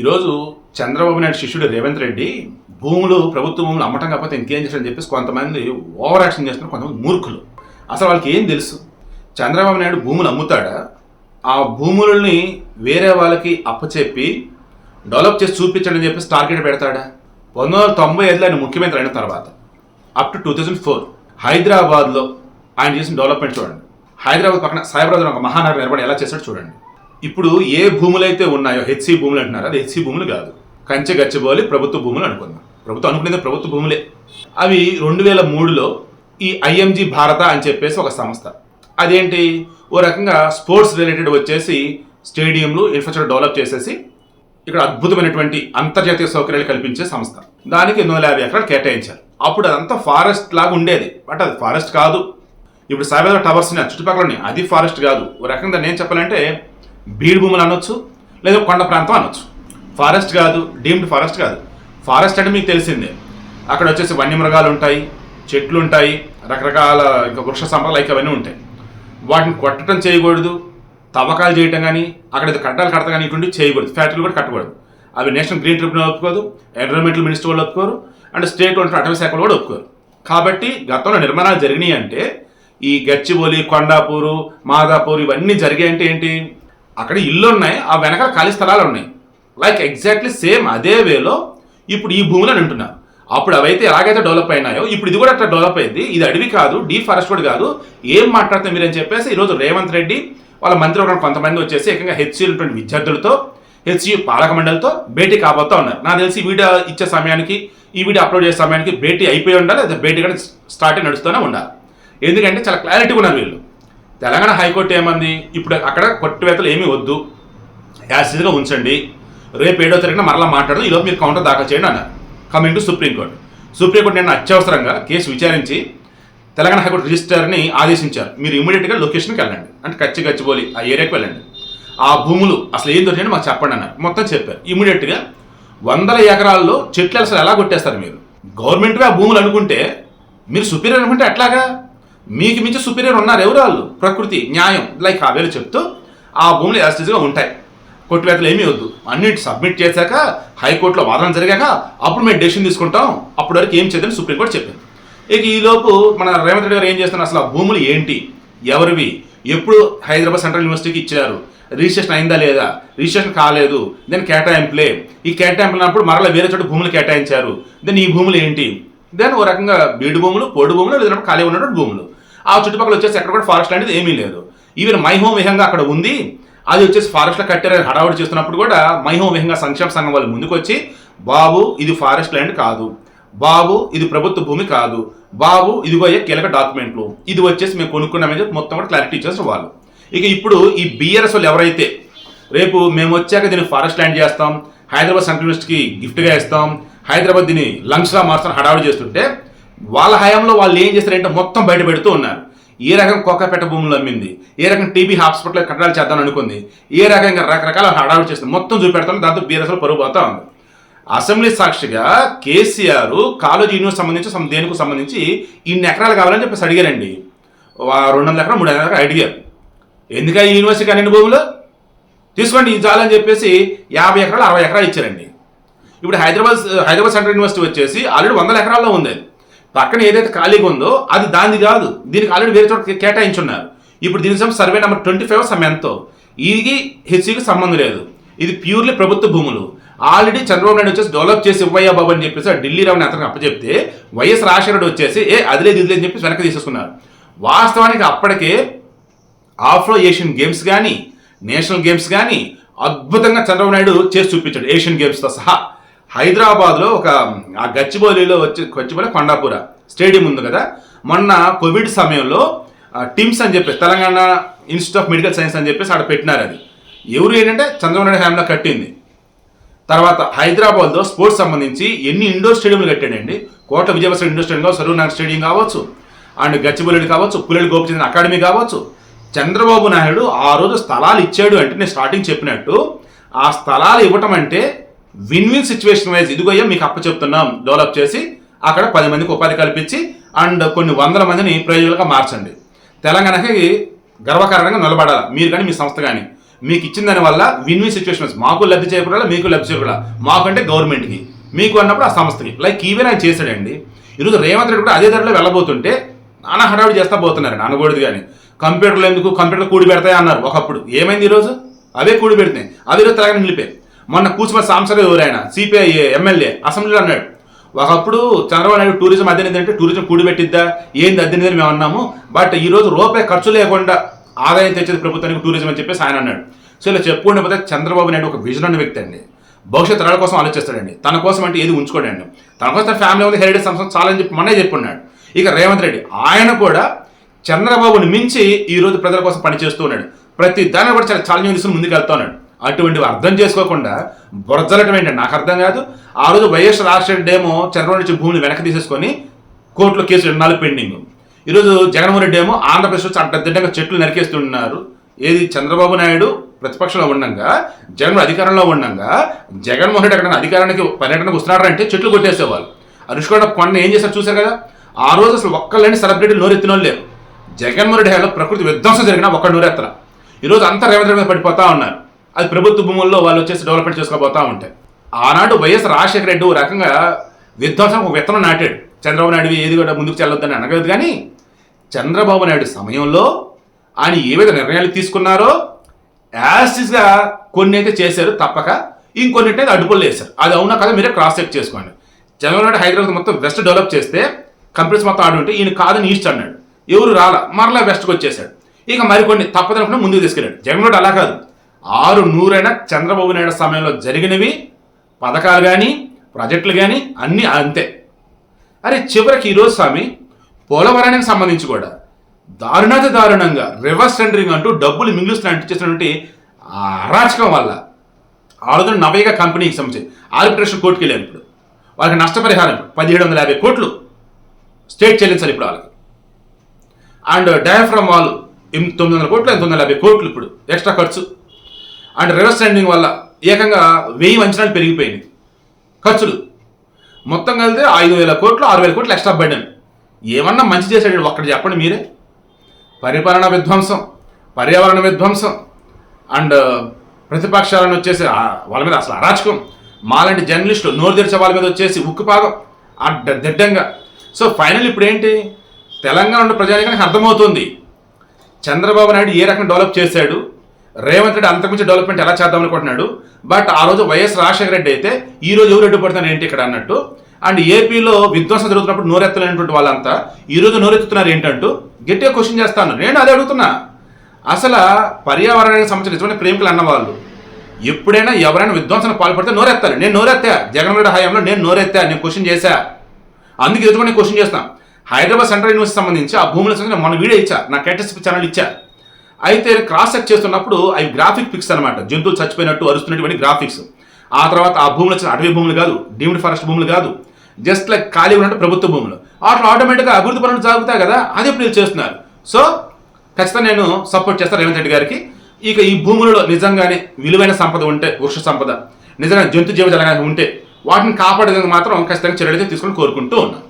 ఈరోజు చంద్రబాబు నాయుడు శిష్యుడు రేవంత్ రెడ్డి భూములు ప్రభుత్వ భూములు అమ్మటం కాకపోతే ఇంకేం చేశారని చెప్పేసి కొంతమంది ఓవర్ యాక్షన్ చేస్తున్నారు కొంతమంది మూర్ఖులు. అసలు వాళ్ళకి ఏం తెలుసు? చంద్రబాబు నాయుడు భూములు అమ్ముతాడా? ఆ భూములని వేరే వాళ్ళకి అప్పచెప్పి డెవలప్ చేసి చూపించండి అని చెప్పేసి టార్గెట్ పెడతాడా? పంతొమ్మిది వందల తొంభై ఐదులో ఆయన ముఖ్యమంత్రి అయిన తర్వాత up to two thousand four హైదరాబాద్లో ఆయన చేసిన డెవలప్మెంట్ చూడండి. హైదరాబాద్ పక్కన సైబరాబాద్ ఒక మహానగరం ఏర్పడి ఎలా చేశాడో చూడండి. ఇప్పుడు ఏ భూములు అయితే ఉన్నాయో హెచ్సి భూములు అంటున్నారు. అది హెచ్సి భూములు కాదు. కంచె గచ్చిబౌలి ప్రభుత్వ భూములు అనుకుందాం. ప్రభుత్వం అనుకునేది ప్రభుత్వ భూములే. అవి రెండు వేల మూడులో ఈ ఐఎంజీ భారత అని చెప్పేసి ఒక సంస్థ. అదేంటి? ఓ రకంగా స్పోర్ట్స్ రిలేటెడ్ వచ్చేసి స్టేడియంలు ఇన్ఫ్రాస్ట్రక్చర్ డెవలప్ చేసేసి ఇక్కడ అద్భుతమైనటువంటి అంతర్జాతీయ సౌకర్యాలు కల్పించే సంస్థ. దానికి ఎనిమిది వందల యాభై ఎకరాలు కేటాయించారు. అప్పుడు అదంతా ఫారెస్ట్ లాగా ఉండేది. బట్ అది ఫారెస్ట్ కాదు. ఇప్పుడు సాయిబాబా టవర్స్ ఉన్నాయి చుట్టుపక్కల ఉన్నాయి. అది ఫారెస్ట్ కాదు. ఓ రకంగా నేను చెప్పాలంటే బీడు భూములు అనొచ్చు లేదా కొండ ప్రాంతం అనొచ్చు. ఫారెస్ట్ కాదు డీమ్డ్ ఫారెస్ట్ కాదు. ఫారెస్ట్ అంటే మీకు తెలిసిందే. అక్కడ వచ్చేసి వన్యమృగాలు ఉంటాయి చెట్లు ఉంటాయి రకరకాల ఇంకా వృక్ష సంపదలు అవన్నీ ఉంటాయి. వాటిని కొట్టడం చేయకూడదు తవ్వకాలు చేయటం కానీ అక్కడ కట్టాలు కడతా కానీ ఇటువంటి చేయకూడదు ఫ్యాక్టరీలు కూడా కట్టకూడదు. అవి నేషనల్ గ్రీన్ ట్రిబ్యునల్ ఒప్పుకోదు ఎన్విరాన్మెంటల్ మినిస్టర్ వాళ్ళు ఒప్పుకోరు అండ్ స్టేట్ వంటి అటవీ శాఖలు కూడా ఒప్పుకోరు. కాబట్టి గతంలో నిర్మాణాలు జరిగినాయి అంటే ఈ గచ్చిబోలి కొండాపూరు మాదాపూర్ ఇవన్నీ జరిగాయి అంటే ఏంటి? అక్కడ ఇల్లు ఉన్నాయి ఆ వెనకాల ఖాళీ స్థలాలు ఉన్నాయి లైక్ ఎగ్జాక్ట్లీ సేమ్ అదే వేలో ఇప్పుడు ఈ భూములు అని అంటున్నారు. అప్పుడు అవైతే ఎలాగైతే డెవలప్ అయినాయో ఇప్పుడు ఇది కూడా అట్లా డెవలప్ అయింది. ఇది అడవి కాదు డీ ఫారెస్ట్ కూడా కాదు. ఏం మాట్లాడితే మీరని చెప్పేసి ఈరోజు రేవంత్ రెడ్డి వాళ్ళ మంత్రివర్గం కొంతమంది వచ్చేసి ఏకంగా హెచ్సియులు విద్యార్థులతో హెచ్సియు పాలక మండలితో భేటీ కాబోతా ఉన్నారు. నాకు తెలిసి వీడియో ఇచ్చే సమయానికి ఈ వీడియో అప్లోడ్ చేసే సమయానికి భేటీ అయిపోయి ఉండాలి లేదా భేటీ కూడా స్టార్ట్ అయి నడుస్తూనే ఉండాలి. ఎందుకంటే చాలా క్లారిటీగా ఉన్నారు వీళ్ళు. తెలంగాణ హైకోర్టు ఏమంది? ఇప్పుడు అక్కడ కొట్టివేతలు ఏమీ వద్దు. యాసిడ్గా ఉంచండి. రేపు ఏడో తరగతిన మరలా మాట్లాడదు. ఈలోపు మీరు కౌంటర్ దాఖలు చేయండి అన్నారు. కమింగ్ టు సుప్రీంకోర్టు సుప్రీంకోర్టు నిన్న అత్యవసరంగా కేసు విచారించి తెలంగాణ హైకోర్టు రిజిస్టర్ని ఆదేశించారు. మీరు ఇమీడియట్గా లొకేషన్కి వెళ్ళండి. అంటే కచ్చి గచ్చిబోలి ఆ ఏరియాకి వెళ్ళండి. ఆ భూములు అసలు ఏం దొరికింది మాకు చెప్పండి అన్నారు. మొత్తం చెప్పారు. ఇమీడియట్గా వందల ఎకరాల్లో చెట్లు అసలు ఎలా కొట్టేస్తారు మీరు? గవర్నమెంట్వే ఆ భూములు అనుకుంటే మీరు సుపీరియర్ అనుకుంటే ఎట్లాగా? మీకు మించి సుపీరియర్ ఉన్నారు ఎవరు వాళ్ళు? ప్రకృతి న్యాయం లైక్ ఆ వేలు చెప్తూ ఆ భూములు యాస్టిజ్గా ఉంటాయి. కొట్టువేతలు ఏమీ వద్దు. అన్నిటి సబ్మిట్ చేశాక హైకోర్టులో వాదన జరిగాక అప్పుడు మేము డెసిషన్ తీసుకుంటాం. అప్పటి వరకు ఏం చేద్దని సుప్రీంకోర్టు చెప్పింది. ఇక ఈలోపు మన రేవంత్ రెడ్డి గారు ఏం చేస్తున్నారు? అసలు ఆ భూములు ఏంటి? ఎవరివి? ఎప్పుడు హైదరాబాద్ సెంట్రల్ యూనివర్సిటీకి ఇచ్చారు? రిజిస్ట్రేషన్ అయిందా లేదా? రిజిస్ట్రేషన్ కాలేదు. దెన్ కేటాయింపులే. ఈ కేటాయింపులన్నప్పుడు మరలా వేరే చోట భూములు కేటాయించారు. దెన్ ఈ భూములు ఏంటి? దెన్ ఓ రకంగా బీడు భూములు పొడు భూములు లేదంటే ఖాళీ ఉన్నటువంటి భూములు. ఆ చుట్టుపక్కల వచ్చేసి ఎక్కడ కూడా ఫారెస్ట్ అనేది ఏమీ లేదు. ఈవెన్ మైహోం విహంగా అక్కడ ఉంది. అది వచ్చేసి ఫారెస్ట్లో కట్టారని హడావుడి చేస్తున్నప్పుడు కూడా మైహోం విహంగా సంక్షేమ సంఘం వాళ్ళు ముందుకొచ్చి బాబు ఇది ఫారెస్ట్ ల్యాండ్ కాదు. బాబు ఇది ప్రభుత్వ భూమి కాదు. బాబు ఇదిగో అయ్యే కీలక డాక్యుమెంట్లు. ఇది వచ్చేసి మేము కొనుక్కున్నామని చెప్పి మొత్తం కూడా క్లారిటీ ఇచ్చేసారు వాళ్ళు. ఇక ఇప్పుడు ఈ బీఆర్ఎస్ వాళ్ళు ఎవరైతే రేపు మేము వచ్చాక దీన్ని ఫారెస్ట్ ల్యాండ్ చేస్తాం. హైదరాబాద్ సెంట్రల్ యూనివర్సిటీకి గిఫ్ట్గా ఇస్తాం. హైదరాబాద్ దీన్ని లంగ్స్లా మార్చడం హడావుడి చేస్తుంటే వాళ్ళ హయాంలో వాళ్ళు ఏం చేస్తారంటే మొత్తం బయట పెడుతూ ఉన్నారు. ఏ రకం కోకాపేట భూములు అమ్మింది. ఏ రకం టీబీ హాస్పిటల్ కట్టడాలు చేద్దాం అనుకుంది. ఏ రకంగా రకరకాల హడావుడి చేస్తుంది మొత్తం చూపెడతాం దాంతో బీరసలు పరుగు పోతా ఉంది. అసెంబ్లీ సాక్షిగా కేసీఆర్ కాలేజ్ యూనివర్సిటీ సంబంధించి దేనికి సంబంధించి ఇన్ని ఎకరాలు కావాలని చెప్పేసి అడిగారండి. రెండు వందల ఎకరాలు మూడు వందల ఎకరాలు అడిగారు. ఎందుక ఈ యూనివర్సిటీకి అన్ని భూములు? తీసుకోండి ఇది చాలని చెప్పేసి యాభై ఎకరాలు అరవై ఎకరాలు ఇచ్చారండి. ఇప్పుడు హైదరాబాద్ హైదరాబాద్ సెంట్రల్ యూనివర్సిటీ వచ్చేసి ఆల్రెడీ వందల ఎకరాల్లో ఉంది అది. పక్కన ఏదైతే ఖాళీగా ఉందో అది దానిది కాదు. దీనికి ఆల్రెడీ వేరే చోట కేటాయించున్నారు. ఇప్పుడు దీనికి సంబంధించి survey number twenty five some ఎంతో ఇది హెచ్సికి సంబంధం లేదు. ఇది ప్యూర్లీ ప్రభుత్వ భూములు. ఆల్రెడీ చంద్రబాబు నాయుడు వచ్చేసి డెవలప్ చేసి ఇవ్వయ్యా బాబు అని చెప్పేసి ఢిల్లీ రావుని అతనికి అప్పచెప్తే వైఎస్ రాజశేఖర రెడ్డి వచ్చేసి ఏ అది లేదు ఇది అని చెప్పేసి వెనక్కి తీసేసుకున్నారు. వాస్తవానికి అప్పటికే ఆఫ్రో ఏషియన్ గేమ్స్ కానీ నేషనల్ గేమ్స్ కానీ అద్భుతంగా చంద్రబాబు నాయుడు చేసి చూపించాడు. ఏషియన్ గేమ్స్తో సహా. హైదరాబాద్లో ఒక ఆ గచ్చిబౌలిలో వచ్చి గచ్చిబౌలి కొండాపుర స్టేడియం ఉంది కదా. మొన్న కోవిడ్ సమయంలో టిమ్స్ అని చెప్పేసి Telangana institute of medical science అని చెప్పేసి ఆడ పెట్టినారు అది. ఎవరు ఏంటంటే చంద్రబాబు నాయుడు హ్యాంలో కట్టింది. తర్వాత హైదరాబాద్లో స్పోర్ట్స్ సంబంధించి ఎన్ని ఇండోర్ స్టేడియంలు కట్టాడండి? కోట విజయవాడ ఇండోర్ స్టేడియం కావచ్చు సరూర్ స్టేడియం కావచ్చు అండ్ గచ్చిబౌలి కావచ్చు పుల్లెలు గోపిచంద్ర అకాడమీ కావచ్చు. చంద్రబాబు నాయుడు ఆ రోజు స్థలాలు ఇచ్చాడు అంటే నేను స్టార్టింగ్ చెప్పినట్టు ఆ స్థలాలు ఇవ్వటం అంటే విన్ విన్ సిచ్యువేషన్ వైజ్ ఇదిగోయ్యా మీకు అప్పచెప్తున్నాం డెవలప్ చేసి అక్కడ పది మందికి ఉపాధి కల్పించి అండ్ కొన్ని వందల మందిని ప్రయోజకులుగా మార్చండి. తెలంగాణకి గర్వకారణంగా నిలబడాలి? మీరు కానీ మీ సంస్థ కానీ. మీకు ఇచ్చిన దాని వల్ల విన్ విన్ సిచ్యువేషన్స్ మాకు లబ్ధి చేయకుండా మీకు లబ్ధి చేకూరాలా? మాకంటే గవర్నమెంట్కి. మీకు అన్నప్పుడు ఆ సంస్థకి. లైక్ ఈవెన్ ఆయన చేశాడండి. ఈరోజు రేవంత్ రెడ్డి కూడా అదే ధరలో వెళ్ళబోతుంటే నాన్న హడావిడి చేస్తా పోతున్నారు. అనకూడదు కానీ. కంప్యూటర్లు ఎందుకు? కంప్యూటర్లు కూడి పెడతాయి అన్నారు. ఒకప్పుడు. ఏమైంది ఈరోజు? అవే కూడి పెడితే అవి ఈరోజు తెలంగాణ నిలిపే. మొన్న కూచిమ సాంసరావు ఎవరైనా సిపిఐ ఎమ్మెల్యే అసెంబ్లీలో అన్నాడు. ఒకప్పుడు చంద్రబాబు నాయుడు టూరిజం అద్దెనిది అంటే టూరిజం కూడిపెట్టిద్దా? ఏంది అద్దెనిదని అని మేము అన్నాము. బట్ ఈరోజు రూపాయి ఖర్చు లేకుండా ఆదాయం తెచ్చేది ప్రభుత్వానికి టూరిజం అని చెప్పేసి ఆయన అన్నాడు. సో ఇలా చెప్పుకుంటే పోతే చంద్రబాబు నాయుడు ఒక విజన్ ఉన్న వ్యక్తి అండి. భవిష్యత్ తరాల కోసం ఆలోచిస్తాడండి. తన కోసం అంటే ఏది ఉంచుకోడండి. తన కోసం తన ఫ్యామిలీ ఉంది హెరిటేజ్ సంస్థ చాలని చెప్పి మొన్నే చెప్పున్నాడు. ఇక రేవంత్ రెడ్డి ఆయన కూడా చంద్రబాబుని మించి ఈ రోజు ప్రజల కోసం పనిచేస్తూ ఉన్నాడు. ప్రతి దాన్ని కూడా చాలా ఛాలెంజింగ్ తీసుకుని ముందుకు వెళ్తా ఉన్నాడు. అటువంటివి అర్థం చేసుకోకుండా బురజలటం ఏంటంటే నాకు అర్థం కాదు. ఆ రోజు వైఎస్ రాజశేఖర్ ఏమో చంద్రబాబు నుంచి భూమిని వెనక్కి తీసేసుకొని కోర్టులో కేసులు ఎన్నాళ్ళు పెండింగ్? ఈరోజు జగన్మోహన్ రెడ్డి ఏమో ఆంధ్రప్రదేశ్ వచ్చి అడ్డదిడ్డంగా చెట్లు నరికేస్తున్నారు. ఏది చంద్రబాబు నాయుడు ప్రతిపక్షంలో ఉండగా జగన్ అధికారంలో ఉండగా జగన్మోహన్ రెడ్డి అక్కడ అధికారానికి పర్యటనకు వస్తున్నారంటే చెట్లు కొట్టేసేవాళ్ళు. అనుష్క కొన్న ఏం చేశారు చూశారు కదా? ఆ రోజు అసలు ఒక్కళ్ళని సెలబ్రిటీ నోరెత్తినోళ్ళు లేరు. జగన్మోహన్ రెడ్డి హయాంలో ప్రకృతి విధ్వంసం జరిగిన ఒక్క నోరెత్తన ఈరోజు అంతా రేవంత్ రెడ్డి మీద పడిపోతా ఉన్నారు. అది ప్రభుత్వ భూముల్లో వాళ్ళు వచ్చేసి డెవలప్మెంట్ చేసుకోబోతూ ఉంటాయి ఆనాడు వైఎస్ రాజశేఖర రెడ్డి ఓ రకంగా విధ్వంసం ఒక విత్తనం నాటాడు. చంద్రబాబు నాయుడు ఏది కూడా ముందుకు చెల్లొద్దని అనగదు కానీ చంద్రబాబు నాయుడు సమయంలో ఆయన ఏ విధ నిర్ణయాలు తీసుకున్నారో యాసిస్గా కొన్ని అయితే చేశారు తప్పక ఇంకొన్నింటి అయితే అడ్డుపులు వేశారు. అది అవునా కదా మీరే క్రాస్ చెక్ చేసుకోండి. చంద్రబాబు నాయుడు హైదరాబాద్ మొత్తం వెస్ట్ డెవలప్ చేస్తే కంపెనీస్ మొత్తం ఆడుంటే ఉంటే ఈయన కాదని ఈస్ట్ అన్నాడు. ఎవరు రాలా? మరలా వెస్ట్కి వచ్చేసాడు ఇక మరికొన్ని తప్పదనుకుని ముందుకు తీసుకెళ్ళాడు. జగన్ అలా కాదు. ఆరు నూరైన చంద్రబాబు నాయుడు సమయంలో జరిగినవి పథకాలు కానీ ప్రాజెక్టులు కానీ అన్నీ అంతే. అరే చివరికి ఈరోజు స్వామి పోలవరానికి సంబంధించి కూడా దారుణాతి దారుణంగా రివర్స్ టెండరింగ్ అంటూ డబ్బులు మింగులుస్తున్న అంటించేసినటువంటి ఆ అరాచకం వల్ల ఆరుదల నవైగా కంపెనీకి సంబంధించి ఆర్బిట్రేషన్ కోర్టుకి వెళ్ళారు ఇప్పుడు. వాళ్ళకి నష్టపరిహారం పదిహేడు వందల యాభై కోట్లు స్టేట్ చెల్లించాలి ఇప్పుడు వాళ్ళకి. అండ్ డయాఫ్రమ్ వాల్ తొమ్మిది వందల కోట్లు తొమ్మిది వందల యాభై కోట్లు ఇప్పుడు ఎక్స్ట్రా ఖర్చు. అండ్ రివర్స్ ట్రెండింగ్ వల్ల ఏకంగా వెయ్యి అంచనాలు పెరిగిపోయినాయి. ఖర్చులు. మొత్తం కలితే ఐదు వేల కోట్లు ఆరు వేల కోట్లు ఎక్స్ట్రా బడ్డాను ఏమన్నా మంచి చేశాడు ఒక్కటి చెప్పండి మీరే. పరిపాలన విధ్వంసం పర్యావరణ విధ్వంసం అండ్ ప్రతిపక్షాలను వచ్చేసి వాళ్ళ మీద అసలు అరాచకం. మాలాంటి జర్నలిస్టులు నోరు తెరిచే వాళ్ళ మీద వచ్చేసి ఉక్కుపాగం అడ్డ దిడ్డంగా. సో ఫైనల్ ఇప్పుడు ఏంటి తెలంగాణ ఉన్న ప్రజానికానికి అర్థమవుతుంది. చంద్రబాబు నాయుడు ఏ రకంగా డెవలప్ చేశాడు? రేవంత్ రెడ్డి అంతకుమించి డెవలప్మెంట్ ఎలా చేద్దాం అనుకుంటున్నాడు? బట్ ఆ రోజు వైఎస్ రాజశేఖర రెడ్డి అయితే ఈ రోజు ఎవరు అడ్డుపడుతున్నారు ఏంటి ఇక్కడ అన్నట్టు? అండ్ ఏపీలో విధ్వంసం జరుగుతున్నప్పుడు నోరెత్తలేనటువంటి వాళ్ళంతా ఈ రోజు నోరెత్తుతున్నారు ఏంటంటూ గట్టిగా క్వశ్చన్ చేస్తాను నేను అదే అడుగుతున్నా. అసలు పర్యావరణానికి సంబంధించిన నిజమైన ప్రేమికులు అన్నవాళ్ళు ఎప్పుడైనా ఎవరైనా విధ్వంసం పాల్పడితే నోరెత్తాలి. నేను నోరెత్తా. జగన్ రెడ్డి హయాంలో నేను నోరెత్తా. నేను క్వశ్చన్ చేశా. అందుకే ఎదుగుని నేను క్వశ్చన్ చేస్తాను హైదరాబాద్ సెంట్రల్ యూనివర్సిటీ సంబంధించి ఆ భూములకు సంబంధించి మన వీడియో ఇచ్చా. నా కేటెస్ ఛానల్ ఇచ్చా. అయితే క్రాస్ చెక్ చేస్తున్నప్పుడు అవి గ్రాఫిక్ పిక్స్ అనమాట జంతువులు చచ్చిపోయినట్టు అరుస్తున్నటువంటి గ్రాఫిక్స్ ఆ తర్వాత ఆ భూములు వచ్చిన అటవీ భూములు కాదు డీమ్డ్ ఫారెస్ట్ భూములు కాదు. జస్ట్ లైక్ ఖాళీ ఉన్నట్టు ప్రభుత్వ భూములు. వాటిలో ఆటోమేటిక్గా అభివృద్ధి పనులు సాగుతాయి కదా అది ఇప్పుడు చేస్తున్నారు. సో ఖచ్చితంగా నేను సపోర్ట్ చేస్తాను రేవంత్ రెడ్డి గారికి. ఇక ఈ భూములలో నిజంగానే విలువైన సంపద ఉంటే వృక్ష సంపద నిజంగా జంతు జీవజాలంగా ఉంటే వాటిని కాపాడేందుకు మాత్రం ఖచ్చితంగా చర్యలు తీసుకొని కోరుకుంటూ ఉన్నాను.